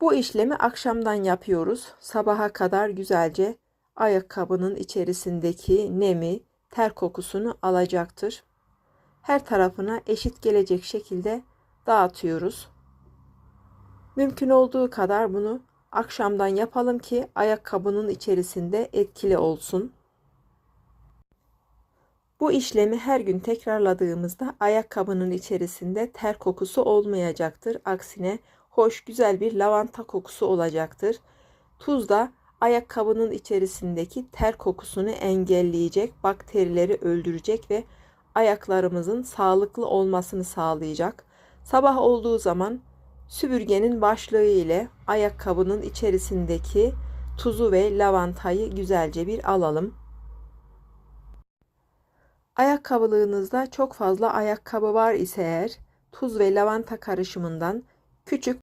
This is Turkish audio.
Bu işlemi akşamdan yapıyoruz. Sabaha kadar güzelce ayakkabının içerisindeki nemi, ter kokusunu alacaktır. Her tarafına eşit gelecek şekilde dağıtıyoruz. Mümkün olduğu kadar bunu akşamdan yapalım ki ayakkabının içerisinde etkili olsun. Bu işlemi her gün tekrarladığımızda ayakkabının içerisinde ter kokusu olmayacaktır. Aksine hoş güzel bir lavanta kokusu olacaktır. Tuz da ayakkabının içerisindeki ter kokusunu engelleyecek, bakterileri öldürecek ve ayaklarımızın sağlıklı olmasını sağlayacak. Sabah olduğu zaman süpürgenin başlığı ile ayakkabının içerisindeki tuzu ve lavantayı güzelce bir alalım. Ayakkabılığınızda çok fazla ayakkabı var ise eğer tuz ve lavanta karışımından küçük